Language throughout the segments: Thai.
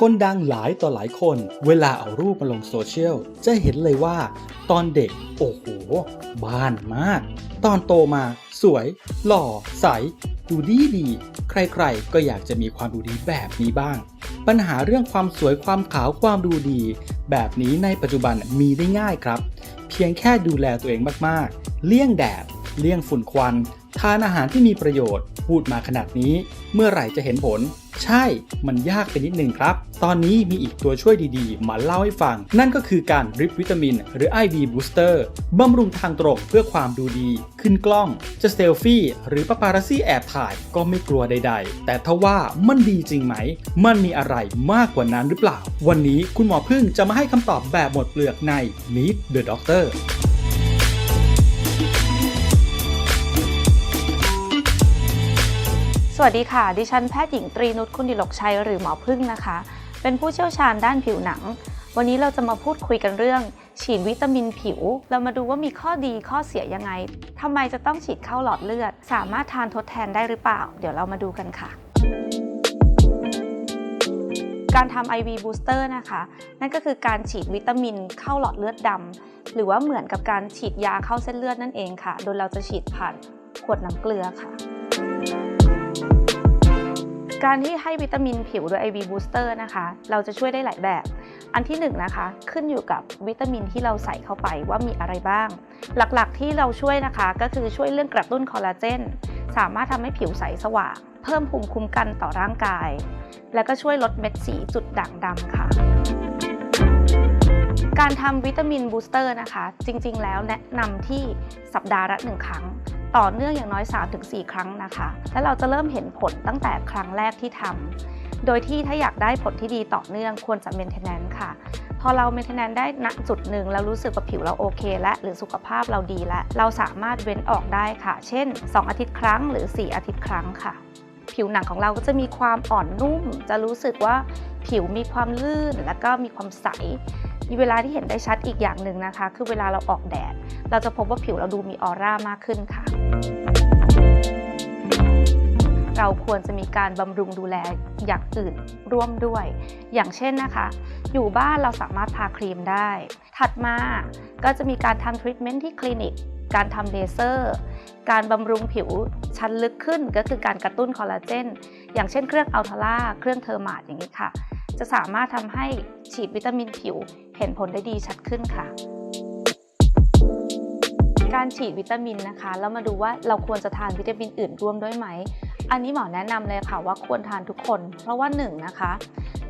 คนดังหลายต่อหลายคน เวลาเอารูปมาลงโซเชียลจะเห็นเลยว่าตอนเด็ก โอ้โหบ้านมาก ตอนโตมา สวย หล่อ ใส ดูดีดี ใครๆ ก็อยากจะมีความดูดีแบบนี้บ้าง ปัญหาเรื่องความสวยความขาวความดูดี แบบนี้ในปัจจุบันมีได้ง่ายครับ เพียงแค่ดูแลตัวเองมากๆ เลี่ยงแดด เลี่ยงฝุ่นควัน ทานอาหารที่มีประโยชน์ พูดมาขนาดนี้ เมื่อไหร่จะเห็นผล ใช่ มันยากไปนิดนึงครับ ตอนนี้มีอีกตัวช่วยดีๆ มาเล่าให้ฟัง นั่นก็คือการริปวิตามิน หรือ IV Booster บำรุงทางตรงเพื่อความดูดี ขึ้นกล้อง จะเซลฟี่ หรือปาปาราซี่แอบถ่ายก็ไม่กลัวใด ๆ แต่ถ้าว่ามันดีจริงไหม มันมีอะไรมากกว่านั้นหรือเปล่า วันนี้คุณหมอพึ่งจะมาให้คำตอบแบบหมดเปลือกใน Meet the Doctor สวัสดีค่ะ ดิฉันแพทย์หญิงตรีนุชคุณดิลกชัยหรือหมอพึ่งนะคะ เป็นผู้เชี่ยวชาญด้านผิวหนัง วันนี้เราจะมาพูดคุยกันเรื่อง ฉีดวิตามินผิว เรามาดูว่ามีข้อดีข้อเสียยังไง ทำไมจะต้องฉีดเข้าหลอดเลือด สามารถทานทดแทนได้หรือเปล่า เดี๋ยวเรามาดูกันค่ะ การทำ IV booster นะคะ นั่นก็คือการฉีดวิตามินเข้าหลอดเลือดดำหรือว่าเหมือนกับการฉีดยาเข้าเส้นเลือดนั่นเองค่ะ โดยเราจะฉีดผ่านขวดน้ำเกลือค่ะ การที่ให้วิตามินผิวโดย IV booster นะคะ เราจะช่วยได้หลายแบบ อันที่1นงนะคะขึ้นอยู่กับวิตามินที่เราใส่เข้าไปว่ามีอะไรบ้าง หลักๆที่เราช่วยนะคะก็คือช่วยเรื่องกระตุ้นคอลลาเจนสามารถทำให้ผิวใสสว่าง เพิ่มภูมิคุ้มกันต่อร่างกาย แล้วก็ช่วยลดเม็ดสีจุดด่างดำค่ะการทำวิตามินบูสเตอร์นะคะ จริงๆ แล้วแนะนำที่สัปดาห์ละหนึ่งครั้ง ต่อเนื่องอย่างน้อย 3-4 ครั้งนะคะ และเราจะเริ่มเห็นผลตั้งแต่ครั้งแรกที่ทำโดยที่ถ้าอยากได้ผลที่ดีต่อเนื่องควรจะ maintenance ค่ะ พอเรา maintenance ได้ณจุดหนึ่งแล้วรู้สึกว่าผิวเราโอเค และหรือสุขภาพเราดีแล้วเราสามารถเว้นออกได้ค่ะ เช่น 2 อาทิตย์ครั้งหรือ 4 อาทิตย์ครั้งค่ะ ผิวหนังของเราก็จะมีความอ่อนนุ่ม จะรู้สึกว่าผิวมีความลื่น แล้วก็มีความใส เวลาที่เห็นได้ชัดอีกอย่างหนึ่งนะคะ คือเวลาเราออกแดด เราจะพบว่าผิวเราดูมีออร่ามากขึ้นค่ะ เราควรจะมีการบำรุงดูแลอย่างอื่นร่วมด้วย อย่างเช่นนะคะ อยู่บ้านเราสามารถทาครีมได้ ถัดมาก็จะมีการทำทรีทเมนต์ที่คลินิก การทำเลเซอร์ การบำรุงผิวชั้นลึกขึ้นก็คือการกระตุ้นคอลลาเจน อย่างเช่นเครื่องอัลทาร่าเครื่องเทอร์มาดอย่างนี้ค่ะ จะสามารถทำให้ฉีดวิตามินผิวเห็นผลได้ดีชัดขึ้นค่ะ การฉีดวิตามินนะคะ แล้วมาดูว่าเราควรจะทานวิตามินอื่นร่วมด้วยไหม อันนี้หมอแนะนำเลยค่ะว่าควรทานทุกคน เพราะว่า1นงนะคะ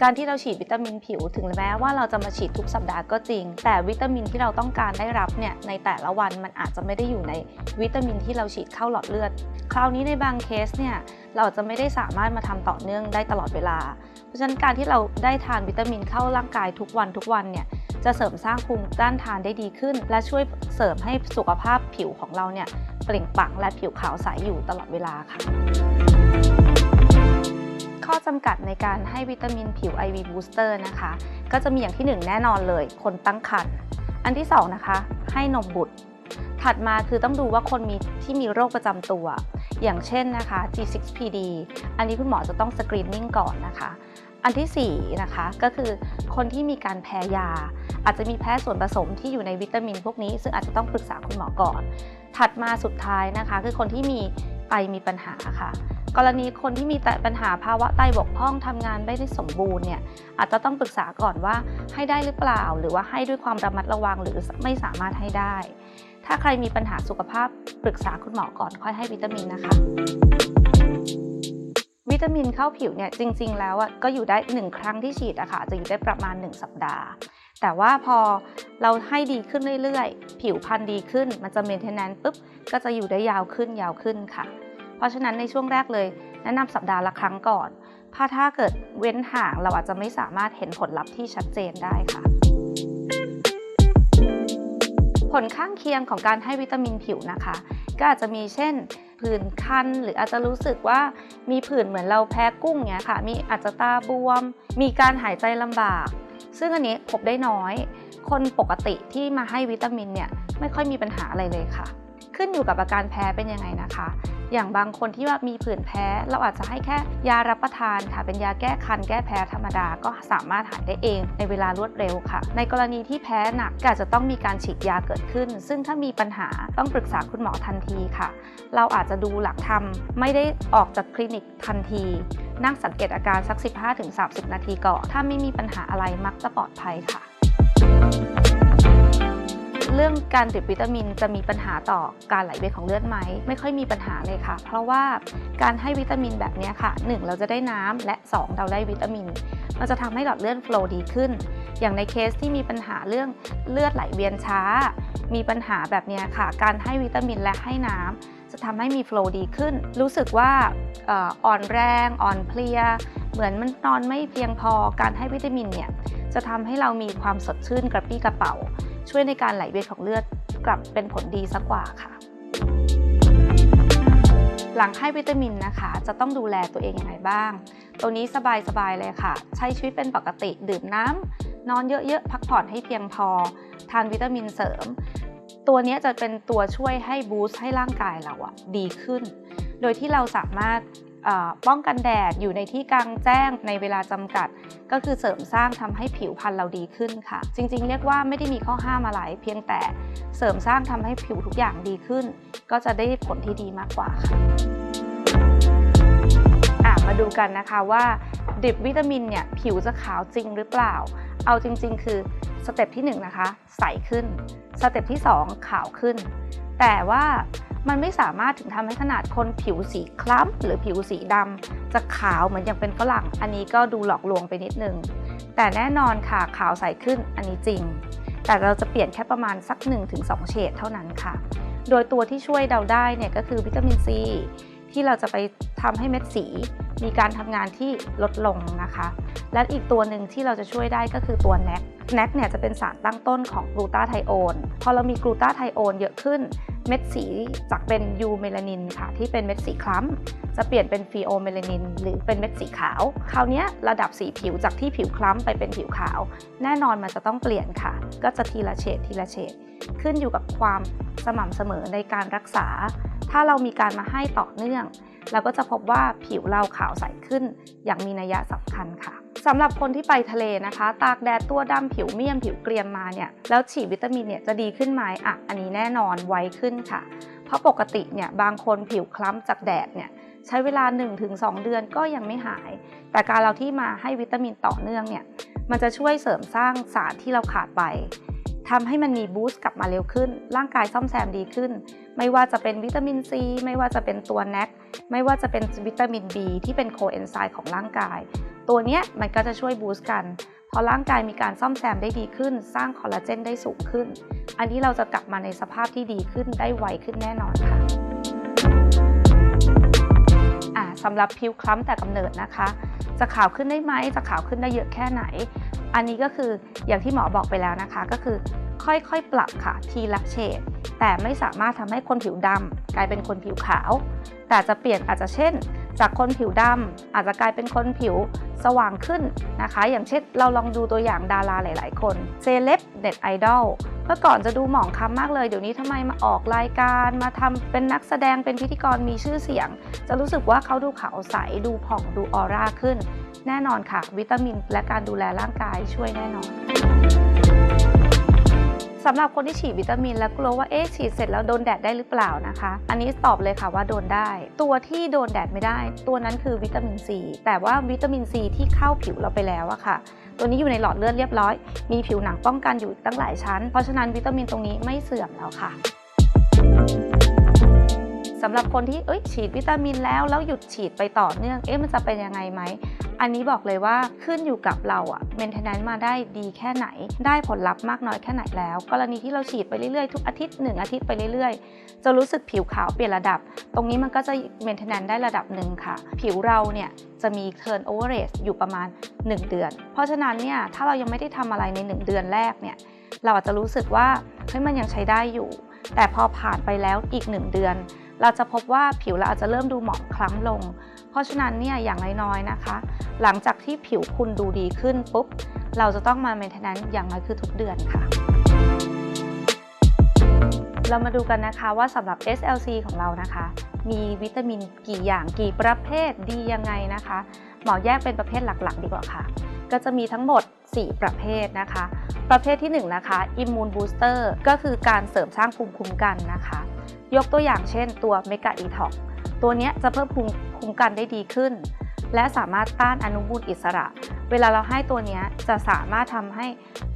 การที่เราฉีดวิตามินผิวถึงแม้ว่าเราจะมาฉีดทุกสัปดาห์ก็จริง แต่วิตามินที่เราต้องการได้รับเนี่ยในแต่ละวันมันอาจจะไม่ได้อยู่ในวิตามินที่เราฉีดเข้าหลอดเลือด คราวนี้ในบางเคสเนี่ยเราจะไม่ได้สามารถมาทำต่อเนื่องได้ตลอดเวลา เพราะฉะนั้นการที่เราได้ทานวิตามินเข้าร่างกายทุกวันทุกวันเนี่ยจะเสริมสร้างภูมิต้านทานได้ดีขึ้น และช่วยเสริมให้สุขภาพผิวของเราเนี่ยเปล่งปลั่งและผิวขาวใสอยู่ตลอดเวลาค่ะ ข้อจำกัดในการให้วิตามินผิว IV Booster นะคะ ก็จะมีอย่างที่ 1 แน่นอนเลย คนตั้งครรภ์อันที่ 2 นะคะ ให้นมบุตร ถัดมาคือต้องดูว่าคนมีที่มีโรคประจำตัว อย่างเช่นนะคะ G6PD อันนี้คุณหมอจะต้องสกรีนนิ่งก่อนนะคะ อันที่4นะคะก็คือคนที่มีการแพ้ยา อาจจะมีแพ้ส่วนผสมที่อยู่ในวิตามินพวกนี้ ซึ่งอาจจะต้องปรึกษาคุณหมอก่อน ถัดมาสุดท้ายนะคะ คือคนที่มีไตมีปัญหาค่ะ กรณีคนที่มีแต่ปัญหาภาวะไตบกพร่องทำงานไม่ได้สมบูรณ์เนี่ยอาจจะต้องปรึกษาก่อนว่าให้ได้หรือเปล่า หรือว่าให้ด้วยความระมัดระวังหรือไม่สามารถให้ได้ ถ้าใครมีปัญหาสุขภาพปรึกษาคุณหมอก่อนค่อยให้วิตามินนะคะวิตามินเข้าผิวเนี่ยจริง ๆ แล้วอะก็อยู่ได้ 1 ครั้งที่ฉีดอะค่ะจะอยู่ได้ประมาณ 1 สัปดาห์ แต่ว่าพอเราให้ดีขึ้นเรื่อยๆ ผิวพรรณดีขึ้นมันจะเมนเทนแนนปุ๊บก็จะอยู่ได้ยาวขึ้นยาวขึ้นค่ะ ราะฉะนั้นในช่วงแรกเลย แนะนำสัปดาห์ละครั้งก่อนเพราะถ้าเกิดเว้นห่างเราอาจจะไม่สามารถเห็นผลลัพธ์ที่ชัดเจนได้ค่ะ ผลข้างเคียงของการให้วิตามินผิวนะคะ ก็อาจจะมีเช่นผื่นคันหรืออาจจะรู้สึกว่ามีผื่นเหมือนเราแพ้กุ้งเงี้ยค่ะ มีอาจจะตาบวม มีการหายใจลำบาก ซึ่งอันนี้พบได้น้อย คนปกติที่มาให้วิตามินเนี่ยไม่ค่อยมีปัญหาอะไรเลยค่ะ ขึ้นอยู่กับอาการแพ้เป็นยังไงนะคะ อย่างบางคนที่ว่ามีผื่นแพ้ เราอาจจะให้แค่ยารับประทานค่ะ เป็นยาแก้คัน แก้แพ้ธรรมดาก็สามารถหายได้เองในเวลารวดเร็วค่ะ ในกรณีที่แพ้หนักก็อาจจะต้องมีการฉีดยาเกิดขึ้น ซึ่งถ้ามีปัญหาต้องปรึกษาคุณหมอทันทีค่ะ เราอาจจะดูหลังทำไม่ได้ออกจากคลินิกทันทีนั่งสังเกตอาการสัก 15-30 นาทีก่อน ถ้าไม่มีปัญหาอะไรมักจะปลอดภัยค่ะ เรื่องการดื่มวิตามินจะมีปัญหาต่อการไหลเวียนของเลือดไหม ไม่ค่อยมีปัญหาเลยค่ะ เพราะว่าการให้วิตามินแบบนี้ค่ะ 1 เราจะได้น้ำและ 2 เราได้วิตามิน มันจะทำให้หลอดเลือดโฟล์ดีขึ้น อย่างในเคสที่มีปัญหาเรื่องเลือดไหลเวียนช้า มีปัญหาแบบนี้ค่ะ การให้วิตามินและให้น้ำจะทำให้มีโฟล์ดีขึ้น รู้สึกว่าอ่ออ่อนแรง อ่อนเพลีย เหมือนมันนอนไม่เพียงพอการให้วิตามินเนี่ยจะทำให้เรามีความสดชื่นกระปรี้กระเป๋า ช่วยในการไหลเวียนของเลือดกลับเป็นผลดีสักกว่าค่ะ หลังให้วิตามินนะคะ จะต้องดูแลตัวเองอย่างไรบ้าง ตัวนี้สบายๆเลยค่ะ ใช้ชีวิตเป็นปกติดื่มน้ำนอนเยอะๆพักผ่อนให้เพียงพอ ทานวิตามินเสริม ตัวนี้จะเป็นตัวช่วยให้บูสต์ให้ร่างกายเราอะดีขึ้น โดยที่เราสามารถ ป้องกันแดดอยู่ในที่กลางแจ้งในเวลาจำกัด ก็คือเสริมสร้างทำให้ผิวพรรณเราดีขึ้นค่ะ จริง ๆ เรียกว่าไม่ได้มีข้อห้ามอะไรเพียงแต่เสริมสร้างทำให้ผิวทุกอย่างดีขึ้น ก็จะได้ผลที่ดีมากกว่าค่ะะมาดูกันนะคะว่าดิบวิตามินเนี่ยผิวจะขาวจริงหรือเปล่า เอาจริง ๆ คือสเต็ปที่1นะคะใสขึ้น สเต็ปที่ 2 ขาวขึ้น แต่ว่า มันไม่สามารถถึงทำให้ขนาดคนผิวสีคล้ำหรือผิวสีดำจะขาวเหมือนอย่างเป็นฝรั่ง อันนี้ก็ดูหลอกลวงไปนิดนึง แต่แน่นอนค่ะขาวใสขึ้นอันนี้จริง แต่เราจะเปลี่ยนแค่ประมาณสัก 1-2 เฉดเท่านั้นค่ะ โดยตัวที่ช่วยเราได้เนี่ยก็คือวิตามินซีที่เราจะไปทำให้เม็ดสี มีการทำงานที่ลดลงนะคะ และอีกตัวหนึ่งที่เราจะช่วยได้ก็คือตัวแนกแนกเนี่ยจะเป็นสารตั้งต้นของกลูตาไทโอน พอเรามีกลูตาไทโอนเยอะขึ้น เม็ดสีจากเป็นยูเมลานินค่ะที่เป็นเม็ดสีคล้ำ จะเปลี่ยนเป็นฟีโอเมลานินหรือเป็นเม็ดสีขาว คราวนี้ระดับสีผิวจากที่ผิวคล้ำไปเป็นผิวขาว แน่นอนมันจะต้องเปลี่ยนค่ะ ก็จะทีละเฉดทีละเฉดขึ้นอยู่กับความสม่ำเสมอในการรักษา ถ้าเรามีการมาให้ต่อเนื่อง เราก็จะพบว่าผิวเราขาวใสขึ้น อย่างมีนัยสำคัญค่ะ สำหรับคนที่ไปทะเลนะคะ ตากแดดตัวดำผิวเมี่ยมผิวเกรียมมาเนี่ยแล้วฉีดวิตามินเนี่ยจะดีขึ้นไหมอะอันนี้แน่นอนไวขึ้นค่ะ เพราะปกติเนี่ยบางคนผิวคล้ำจากแดดเนี่ยใช้เวลา 1-2 เดือนก็ยังไม่หาย แต่การเราที่มาให้วิตามินต่อเนื่องเนี่ยมันจะช่วยเสริมสร้างสารที่เราขาดไปทำให้มันมีบูสต์กลับมาเร็วขึ้น ร่างกายซ่อมแซมดีขึ้น ไม่ว่าจะเป็นวิตามินซี ไม่ว่าจะเป็นตัวแนกไม่ว่าจะเป็นวิตามิน B ที่เป็นโคเอนไซม์ของร่างกาย ตัวเนี้ยมันก็จะช่วยบูสต์กันพอร่างกายมีการซ่อมแซมได้ดีขึ้น สร้างคอลลาเจนได้สูงขึ้น อันนี้เราจะกลับมาในสภาพที่ดีขึ้นได้ไวขึ้นแน่นอนค่ะสำหรับผิวคล้ำแต่กำเนิดนะคะ จะขาวขึ้นได้ไหมจะขาวขึ้นได้เยอะแค่ไหน อันนี้ก็คืออย่างที่หมอบอกไปแล้วนะคะ ก็คือค่อยๆ ปรับค่ะทีละเฉดแต่ไม่สามารถทำให้คนผิวดำกลายเป็นคนผิวขาว แต่จะเปลี่ยนอาจจะเช่น จากคนผิวดำอาจจะกลายเป็นคนผิวสว่างขึ้นนะคะ อย่างเช่นเราลองดูตัวอย่างดาราหลาย ๆ คนเซเลบเน็ตไอดอลเมื่อก่อนจะดูหมองคล้ำมากเลย เดี๋ยวนี้ทำไมมาออกรายการมาทำเป็นนักแสดงเป็นพิธีกรมีชื่อเสียง จะรู้สึกว่าเขาดูขาวใสดูผ่องดูออร่าขึ้น แน่นอนค่ะ วิตามินและการดูแลร่างกายช่วยแน่นอน สำหรับคนที่ฉีดวิตามิน แล้วกลัวว่าเอ๊ะฉีดเสร็จแล้วโดนแดดได้หรือเปล่านะคะ อันนี้ตอบเลยค่ะว่าโดนได้ ตัวที่โดนแดดไม่ได้ ตัวนั้นคือวิตามินซีแต่ว่าวิตามินซีที่เข้าผิวเราไปแล้วอะค่ะ ตัวนี้อยู่ในหลอดเลือดเรียบร้อย มีผิวหนังป้องกันอยู่ตั้งหลายชั้น เพราะฉะนั้นวิตามินตรงนี้ไม่เสื่อมแล้วค่ะ สำหรับคนที่เอ้ยฉีดวิตามินแล้วแล้วหยุดฉีดไปต่อเนื่องเอ๊ะมันจะเป็นยังไงไหม อันนี้บอกเลยว่าขึ้นอยู่กับเราอะเมนเทนแนนซ์มาได้ดีแค่ไหน ได้ผลลัพธ์มากน้อยแค่ไหนแล้ว กรณีที่เราฉีดไปเรื่อยๆ ทุกอาทิตย์หนึ่งอาทิตย์ไปเรื่อยๆ จะรู้สึกผิวขาวเปลี่ยนระดับ ตรงนี้มันก็จะเมนเทนแนนซ์ได้ระดับหนึ่งค่ะ ผิวเราเนี่ยจะมี turn over rate อยู่ประมาณ 1 เดือน เพราะฉะนั้นเนี่ยถ้าเรายังไม่ได้ทำอะไรใน 1 เดือนแรกเนี่ยเราอาจจะรู้สึกว่าเฮ้ยมันยังใช้ได้อยู่ แต่พอผ่านไปแล้วอีก 1 เดือน เราจะพบว่าผิวเราอาจจะเริ่มดูหมองคล้ำลง เพราะฉะนั้นเนี่ยอย่างน้อยๆนะคะ หลังจากที่ผิวคุณดูดีขึ้นปุ๊บ เราจะต้องมาเมนเทนแนนซ์อย่างน้อยคือทุกเดือนค่ะ เรามาดูกันนะคะว่าสำหรับ SLC ของเรานะคะ มีวิตามินกี่อย่างกี่ประเภทดียังไงนะคะ หมอแยกเป็นประเภทหลักๆ ดีกว่าค่ะ ก็จะมีทั้งหมด 4 ประเภทนะคะ ประเภทที่ 1 นะคะ Immune Booster ก็คือการเสริมสร้างภูมิคุ้มกันนะคะ ยกตัวอย่างเช่นตัวเมกาดีท็อกตัวนี้จะเพิ่มภูมิคุ้มกันได้ดีขึ้น และสามารถต้านอนุมูลอิสระ เวลาเราให้ตัวนี้จะสามารถทำให้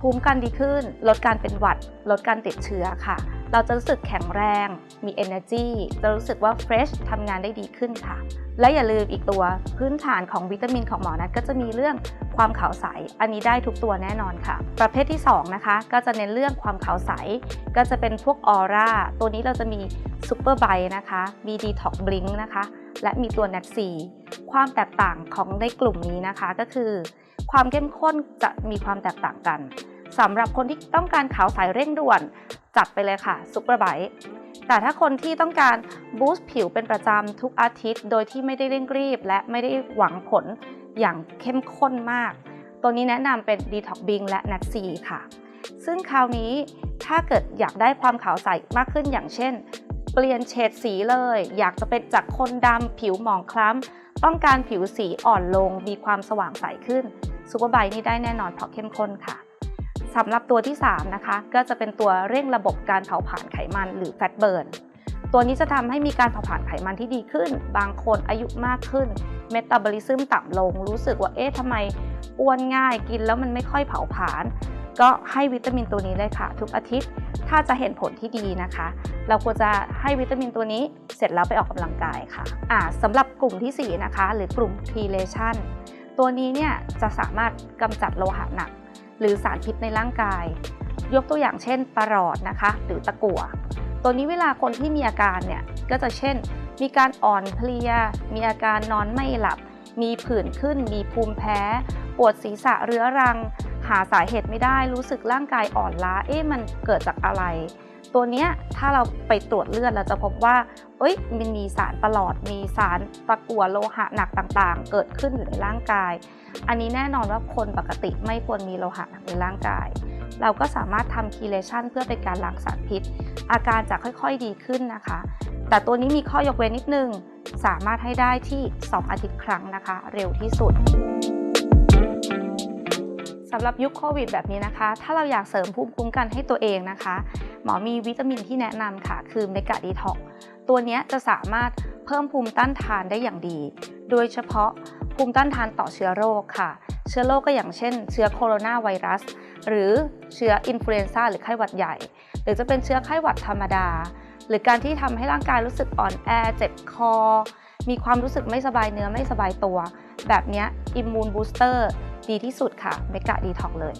ภูมิคุ้มกันดีขึ้น ลดการเป็นหวัด ลดการติดเชื้อค่ะ เราจะรู้สึกแข็งแรง มี energy จะรู้สึกว่า fresh ทำงานได้ดีขึ้นค่ะ และอย่าลืมอีกตัวพื้นฐานของวิตามินของหมอนัทก็จะมีเรื่องความขาวใส อันนี้ได้ทุกตัวแน่นอนค่ะ ประเภทที่ 2 นะคะ ก็จะเน้นเรื่องความขาวใส ก็จะเป็นพวกออร่า ตัวนี้เราจะมีซูเปอร์ไบนะคะมีดีท็อกบลิงนะคะ และมีตัว n a t ซีความแตกต่างของในกลุ่มนี้นะคะก็คือ ความเข้มข้นจะมีความแตกต่างกันสำหรับคนที่ต้องการขาวใสเร่งด่วน จัดไปเลยค่ะซูเปอร์ไบแต่ถ้าคนที่ต้องการบูสต์ผิวเป็นประจำทุกอาทิตย์ โดยที่ไม่ได้เร่งรีบ และไม่ได้หวังผลอย่างเข้มข้นมาก ตัวนี้แนะนำเป็น Detox b i n g และ n a t ซีค่ะ ซึ่งคราวนี้ถ้าเกิดอยากได้ความขาวใสมากขึ้นอย่างเช่น เปลี่ยนเฉดสีเลย อยากจะเป็นจากคนดำผิวหมองคล้ำ ต้องการผิวสีอ่อนลงมีความสว่างใสขึ้นซูเปอร์ไบนี่ได้แน่นอนเพราะเข้มข้นค่ะ สำหรับตัวที่ 3 นะคะ ก็จะเป็นตัวเร่งระบบการเผาผลาญไขมันหรือแฟตเบิร์นตัวนี้จะทำให้มีการเผาผลาญไขมันที่ดีขึ้น บางคนอายุมากขึ้น เมตาบอลิซึมต่ำลง รู้สึกว่าเอ๊ะทำไมอ้วนง่ายกินแล้วมันไม่ค่อยเผาผลาญ ก็ให้วิตามินตัวนี้เลยค่ะ ทุกอาทิตย์ ถ้าจะเห็นผลที่ดีนะคะ เราควรจะให้วิตามินตัวนี้เสร็จแล้วไปออกกำลังกายค่ะอ่าสำหรับกลุ่มที่ 4 นะคะ หรือกลุ่ม p r e l a t i o n ตัวนี้เนี่ยจะสามารถกำจัดโลหะหนัก หรือสารพิษในร่างกาย ยกตัวอย่างเช่นปรอดนะคะ หรือตะกั่วตัวนี้เวลาคนที่มีอาการเนี่ยก็จะเช่น มีการอ่อนเพลีย มีอาการนอนไม่หลับ มีผื่นขึ้น มีภูมิแพ้ ปวดศีรษะเรื้อรัง หาสาเหตุไม่ได้รู้สึกร่างกายอ่อนล้าเอ๊ะมันเกิดจากอะไร ตัวเนี้ยถ้าเราไปตรวจเลือดเราจะพบว่าเอ้ยมันมีสารประหลอด มีสารตะกั่วโลหะหนักต่างๆ เกิดขึ้นอยู่ในร่างกาย อันนี้แน่นอนว่าคนปกติไม่ควรมีโลหะหนักในร่างกาย เราก็สามารถทำคีเลชันเพื่อเป็นการล้างสารพิษ อาการจะค่อยๆดีขึ้นนะคะ แต่ตัวนี้มีข้อยกเว้นนิดนึง สามารถให้ได้ที่ 2 อาทิตย์ครั้งนะคะ เร็วที่สุด สำหรับยุคโควิดแบบนี้นะคะ ถ้าเราอยากเสริมภูมิคุ้มกันให้ตัวเองนะคะ หมอมีวิตามินที่แนะนำค่ะ คือเมกะดีท็อกตัวนี้จะสามารถเพิ่มภูมิต้านทานได้อย่างดี โดยเฉพาะภูมิต้านทานต่อเชื้อโรคค่ะ เชื้อโรคก็อย่างเช่น เชื้อโคโรนาไวรัส หรือเชื้ออินฟลูเอนซ่าหรือไข้หวัดใหญ่ หรือจะเป็นเชื้อไข้หวัดธรรมดา หรือการที่ทำให้ร่างกายรู้สึกอ่อนแอ เจ็บคอ มีความรู้สึกไม่สบายเนื้อไม่สบายตัว แบบนี้อิมมูนบูสเตอร์ ดีที่สุดค่ะเมกะดีท็อกเลย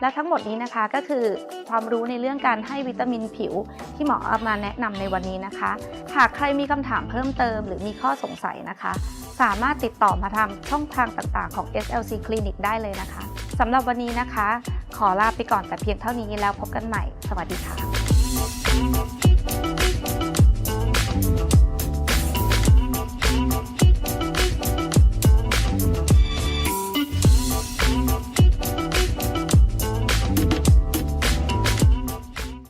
และทั้งหมดนี้นะคะก็คือความรู้ในเรื่องการให้วิตามินผิวที่หมอเอามาแนะนำในวันนี้นะคะ หากใครมีคำถามเพิ่มเติมหรือมีข้อสงสัยนะคะ สามารถติดต่อมาทางช่องทางต่างๆของ SLC Clinic ได้เลยนะคะสำหรับวันนี้นะคะ ขอลาไปก่อนแต่เพียงเท่านี้แล้วพบกันใหม่ สวัสดีค่ะ